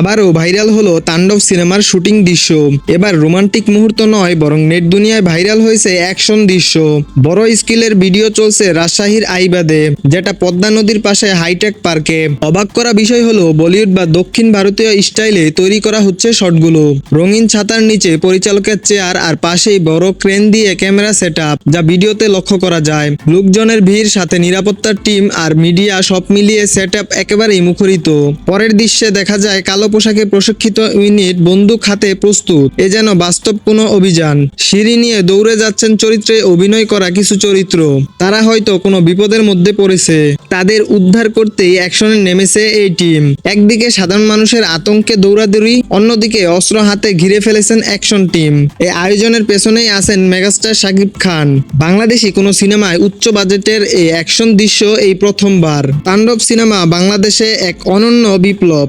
আবারও ভাইরাল হলো তাণ্ডব সিনেমার শুটিং দৃশ্য। এবার রোমান্টিক মুহূর্ত নয়, বরং নেট দুনিয়ায় ভাইরাল হয়েছে অ্যাকশন দৃশ্য। বড় স্কিলের ভিডিও চলছে রাজশাহীর আইবাদে, যেটা পদ্মা নদীর পাশে হাইটেক পার্কে। অবাক করা বিষয় হলো, বলিউড বা দক্ষিণ ভারতীয় স্টাইলে তৈরি করা হচ্ছে শটগুলো। রঙিন ছাতার নিচে পরিচালকের চেয়ার আর পাশেই বড় ক্রেন দিয়ে ক্যামেরা সেট যা ভিডিওতে লক্ষ্য করা যায়। লোকজনের ভিড়, সাথে নিরাপত্তার টিম আর মিডিয়া সব মিলিয়ে সেট একেবারেই মুখরিত। পরের দৃশ্যে দেখা যায় কালো পোশাকে প্রশিক্ষিত ইউনিট বন্দুক হাতে প্রস্তুত। এ যেন বাস্তব কোনো অভিযান। সিঁড়ি নিয়ে দৌড়ে যাচ্ছেন চরিত্রে অভিনয় করা কিছু চরিত্র। তারা হয়তো কোনো বিপদের মধ্যে পড়েছে। তাদের উদ্ধার করতেই অ্যাকশনে নেমেছে এই টিম। একদিকে সাধারণ মানুষের আতঙ্কে দৌড়াদৌড়ি, অন্যদিকে অস্ত্র হাতে ঘিরে ফেলেছেন অ্যাকশন টিম। এই আয়োজনের পেছনেই আছেন মেগাস্টার শাকিব খান। বাংলাদেশি কোনো সিনেমায় উচ্চ বাজেটের এই অ্যাকশন দৃশ্য এই প্রথমবার। তাণ্ডব সিনেমা বাংলাদেশে এক অনন্য বিপ্লব।